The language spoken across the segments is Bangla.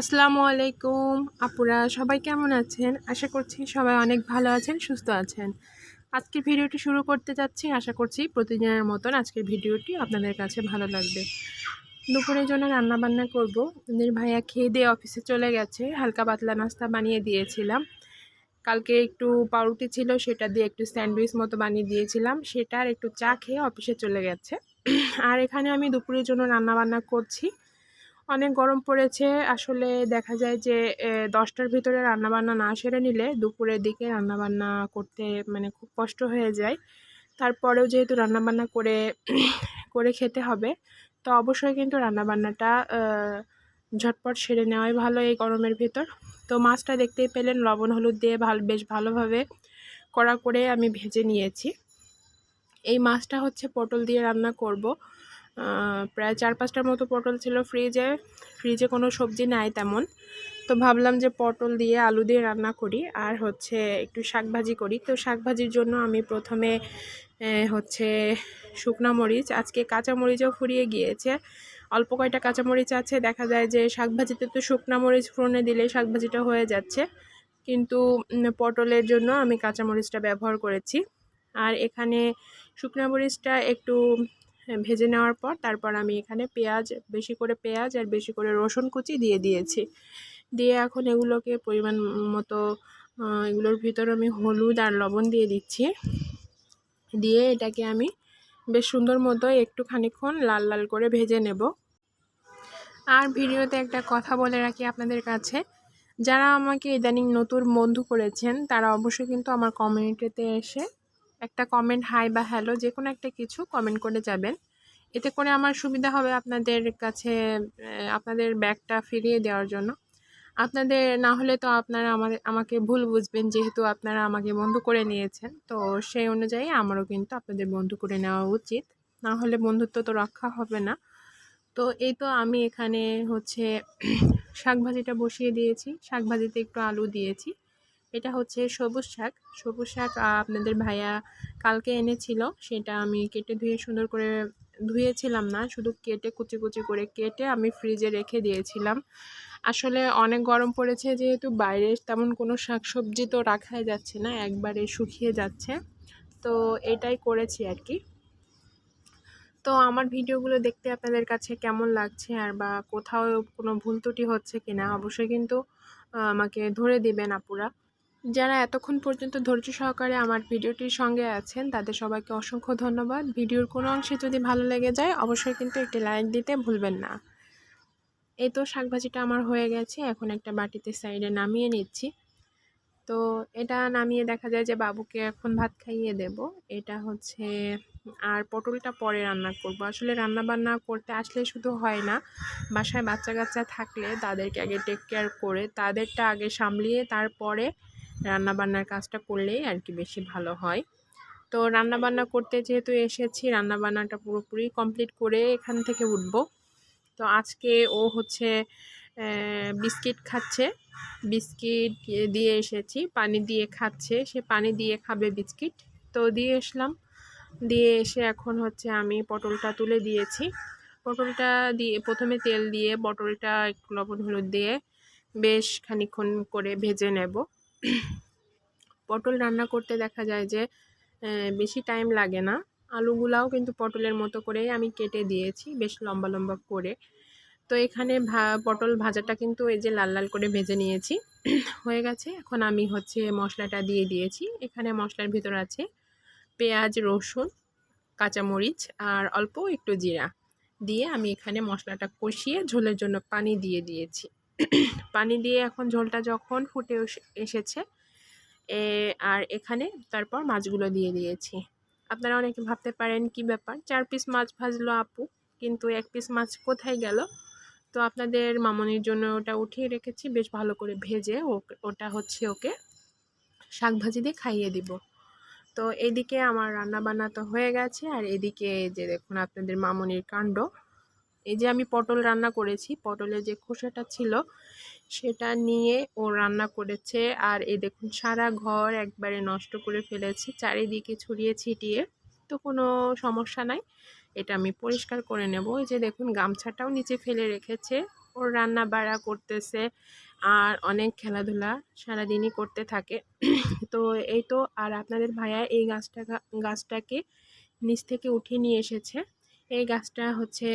আসসালামু আলাইকুম। আপুরা, সবাই কেমন আছেন? আশা করছি সবাই অনেক ভালো আছেন, সুস্থ আছেন। আজকের ভিডিওটি শুরু করতে যাচ্ছি। আশা করছি প্রতিদিনের মতন আজকের ভিডিওটি আপনাদের কাছে ভালো লাগবে। দুপুরের জন্য রান্না বান্না করব। আপনাদের ভাইয়া খেয়ে দিয়ে অফিসে চলে গেছে। হালকা পাতলা নাস্তা বানিয়ে দিয়েছিলাম। কালকে একটু পাউরুটি ছিল, সেটা দিয়ে একটু স্যান্ডউইচ মতো বানিয়ে দিয়েছিলাম। সেটা আর একটু চা খেয়ে অফিসে চলে গেছে। আর এখানে আমি দুপুরের জন্য রান্না বান্না করছি। অনেক গরম পড়েছে। আসলে দেখা যায় যে দশটার ভিতরে রান্নাবান্না না সেরে নিলে দুপুরের দিকে রান্নাবান্না করতে মানে খুব কষ্ট হয়ে যায়। তারপরেও যেহেতু রান্নাবান্না করে করে খেতে হবে, তো অবশ্যই কিন্তু রান্নাবান্নাটা ঝটপট সেরে নেওয়াই ভালো এই গরমের ভিতর। তো মাছটা দেখতেই পেলেন, লবণ, হলুদ দিয়ে ভালো, বেশ ভালোভাবে কড়া করে আমি ভেজে নিয়েছি। এই মাছটা হচ্ছে পটল দিয়ে রান্না করব। প্রায় চার পাঁচটার মতো পটল ছিল ফ্রিজে। ফ্রিজে কোনো সবজি নাই তেমন। তো ভাবলাম যে পটল দিয়ে আলু দিয়ে রান্না করি আর হচ্ছে একটু শাকভাজি করি। তো শাকভাজির জন্য আমি প্রথমে হচ্ছে শুকনা মরিচ, আজকে কাঁচা মরিচও ফুরিয়ে গিয়েছে। অল্প কয়টা কাঁচামরিচ আছে, দেখা যায় যে শাকভাজিতে তো শুকনা মরিচ ফোড়নে দিলে শাকভাজিটা হয়ে যাচ্ছে। কিন্তু পটলের জন্য আমি কাঁচামরিচটা ব্যবহার করেছি। আর এখানে শুকনা মরিচটা একটু ভেজে নেওয়ার পর তারপর আমি এখানে পেঁয়াজ, বেশি করে পেঁয়াজ আর বেশি করে রসুন কুচি দিয়ে দিয়েছি। দিয়ে এখন এগুলোকে পরিমাণ মতো এগুলোর ভিতর আমি হলুদ আর লবণ দিয়ে দিচ্ছি। দিয়ে এটাকে আমি বেশ সুন্দর মতো একটু খানিক্ষণ লাল লাল করে ভেজে নেব। আর ভিডিওতে একটা কথা বলে রাখি আপনাদের কাছে, যারা আমাকে ইদানিং নতুন বন্ধু করেছেন, তারা অবশ্যই কিন্তু আমার কমিউনিটিতে এসে একটা কমেন্ট হাই বা হ্যালো যে কোনো একটা কিছু কমেন্ট করে যাবেন। এতে করে আমার সুবিধা হবে আপনাদের কাছে আপনাদের ব্যাগটা ফিরিয়ে দেওয়ার জন্য। আপনাদের না হলে তো আপনারা আমাদের, আমাকে ভুল বুঝবেন, যেহেতু আপনারা আমাকে বন্ধু করে নিয়েছেন। তো সেই অনুযায়ী আমারও কিন্তু আপনাদের বন্ধু করে নেওয়া উচিত। না হলে বন্ধুত্ব তো রক্ষা হবে না। তো এই তো আমি এখানে হচ্ছে শাকভাজিটা বসিয়ে দিয়েছি। শাকভাজিতে একটু আলু দিয়েছি। এটা হচ্ছে সবুজ শাক। সবুজ শাক আপনাদের ভাইয়া কালকে এনেছিল। সেটা আমি কেটে ধুয়ে সুন্দর করে ধুয়েছিলাম না, শুধু কেটে কুচি কুচি করে কেটে আমি ফ্রিজে রেখে দিয়েছিলাম। আসলে অনেক গরম পড়েছে, যেহেতু বাইরে তেমন কোনো শাকসবজি তো রাখাই যাচ্ছে না, একবারে শুকিয়ে যাচ্ছে। তো এটাই করেছি আর কি। তো আমার ভিডিওগুলো দেখতে আপনাদের কাছে কেমন লাগছে আর বা কোথাও কোনো ভুল ত্রুটি হচ্ছে কিনা, অবশ্যই কিন্তু আমাকে ধরে দিবেন আপুরা। যারা এতক্ষণ পর্যন্ত ধৈর্য সহকারে আমার ভিডিওটির সঙ্গে আছেন, তাদের সবাইকে অসংখ্য ধন্যবাদ। ভিডিওর কোনো অংশে যদি ভালো লেগে যায়, অবশ্যই কিন্তু একটি লাইক দিতে ভুলবেন না। এই তো শাকভাজিটা আমার হয়ে গেছে, এখন একটা বাটিতে সাইডে নামিয়ে নিচ্ছি। তো এটা নামিয়ে দেখা যায় যে বাবুকে এখন ভাত খাইয়ে দেব। এটা হচ্ছে, আর পটলটা পরে রান্না করব। আসলে রান্না বান্না করতে আসলে শুধু হয় না, বাসায় বাচ্চা কাচ্চা থাকলে তাদেরকে আগে টেক কেয়ার করে, তাদেরটা আগে সামলিয়ে তারপরে রান্নাবান্নার কাজটা করলেই আর কি বেশি ভালো হয়। তো রান্নাবান্না করতে যেহেতু এসেছি, রান্নাবান্নাটা পুরোপুরি কমপ্লিট করে এখান থেকে উঠব। তো আজকে ও হচ্ছে বিস্কিট খাচ্ছে। বিস্কিট দিয়ে এসেছি, পানি দিয়ে খাচ্ছে। সে পানি দিয়ে খাবে বিস্কিট। তো দিয়ে এসলাম। দিয়ে এসে এখন হচ্ছে আমি পটলটা তুলে দিয়েছি। পটলটা দিয়ে, প্রথমে তেল দিয়ে পটলটা একটু লবণ হলুদ দিয়ে বেশ খানিক্ষণ করে ভেজে নেব। পটল রান্না করতে দেখা যায় যে বেশি টাইম লাগে না। আলুগুলাও কিন্তু পটলের মতো করেই আমি কেটে দিয়েছি, বেশ লম্বা লম্বা করে। তো এখানে পটল ভাজাটা কিন্তু এই যে লাল লাল করে ভেজে নিয়েছি। হয়ে গেছে, এখন আমি হচ্ছে মশলাটা দিয়ে দিয়েছি। এখানে মশলার ভিতর আছে পেঁয়াজ, রসুন, কাঁচামরিচ আর অল্প একটু জিরা। দিয়ে আমি এখানে মশলাটা কষিয়ে ঝোলের জন্য পানি দিয়ে দিয়েছি। পানি দিয়ে এখন ঝোলটা যখন ফুটে এসেছে আর এখানে তারপর মাছগুলো দিয়ে দিয়েছি। আপনারা অনেকে ভাবতে পারেন কি ব্যাপার? চার পিস মাছ ভাজলো আপু, কিন্তু এক পিস মাছ কোথায় গেল? তো আপনাদের মামনির জন্য ওটা উঠিয়ে রেখেছি, বেশ ভালো করে ভেজে ওটা হচ্ছে ওকে শাক ভাজি দিয়ে খাইয়ে দিব। তো এদিকে আমার রান্না বান্না তো হয়ে গেছে, আর এদিকে যে দেখুন আপনাদের মামনির কাণ্ড এই যে আমি পটল রান্না করেছি, পটলের যে খোসাটা ছিল সেটা নিয়ে ও রান্না করেছে। আর এই দেখুন, সারা ঘর একবারে নষ্ট করে ফেলেছে, চারিদিকে ছড়িয়ে ছিটিয়ে। তো কোনো সমস্যা নাই, এটা আমি পরিষ্কার করে নেব। এই যে দেখুন, গামছাটাও নিচে ফেলে রেখেছে ওর রান্না বাড়া করতেছে আর অনেক খেলাধুলা সারাদিনই করতে থাকে। তো এই তো, আর আপনাদের ভাইয়া এই গাছটা, গাছটাকে নিচ থেকে উঠিয়ে নিয়ে এসেছে। এই গাছটা হচ্ছে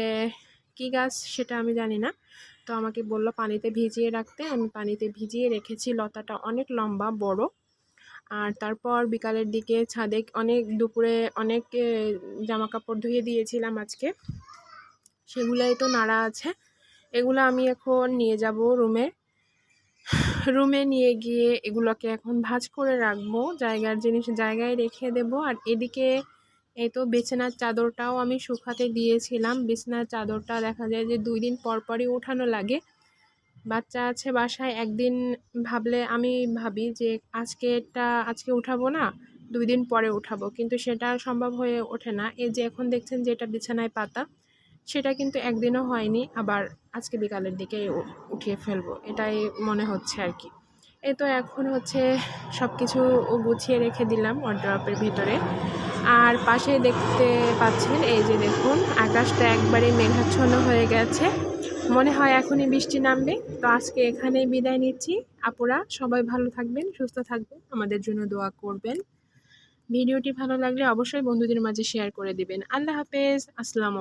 কি গাছ সেটা আমি জানি না। তো আমাকে বলল পানিতে ভিজিয়ে রাখতে। আমি পানিতে ভিজিয়ে রেখেছি। লতাটা অনেক লম্বা, বড়। আর তারপর বিকালের দিকে ছাদে অনেক দুপুরে অনেক জামা কাপড় ধুয়ে দিয়েছিলাম আজকে। সেগুলাই তো নাড়া আছে। এগুলো আমি এখন নিয়ে যাব রুমে। রুমে নিয়ে গিয়ে এগুলোকে এখন ভাজ করে রাখব। জায়গার জিনিস জায়গায় রেখে দেব। আর এদিকে এই তো বিছানার চাদরটাও আমি শুকাতে দিয়েছিলাম। বিছানার চাদরটা দেখা যায় যে দুই দিন পর পরই উঠানো লাগে। বাচ্চা আছে বাসায়, একদিন ভাবলে আমি ভাবি যে আজকে এটা আজকে উঠাবো না, দুই দিন পরে উঠাবো। কিন্তু সেটা সম্ভব হয়ে ওঠে না। এই যে এখন দেখছেন যে এটা বিছানায় পাতা, সেটা কিন্তু একদিনও হয়নি, আবার আজকে বিকালের দিকে উঠিয়ে ফেলব, এটাই মনে হচ্ছে আর কি। এ তো এখন হচ্ছে সব কিছু গুছিয়ে রেখে দিলাম ওয়ার্ড্রপের ভিতরে। আর পাশে দেখতে পাচ্ছেন এই যে দেখুন, আকাশটা একবারে মেঘাচ্ছন্ন হয়ে গেছে। মনে হয় এখনই বৃষ্টি নামবে। তো আজকে এখানেই বিদায় নিচ্ছি। আপুরা, সবাই ভালো থাকবেন, সুস্থ থাকবেন, আমাদের জন্য দোয়া করবেন। ভিডিওটি ভালো লাগলে অবশ্যই বন্ধুদের মাঝে শেয়ার করে দেবেন। আল্লাহ হাফেজ, আসসালাম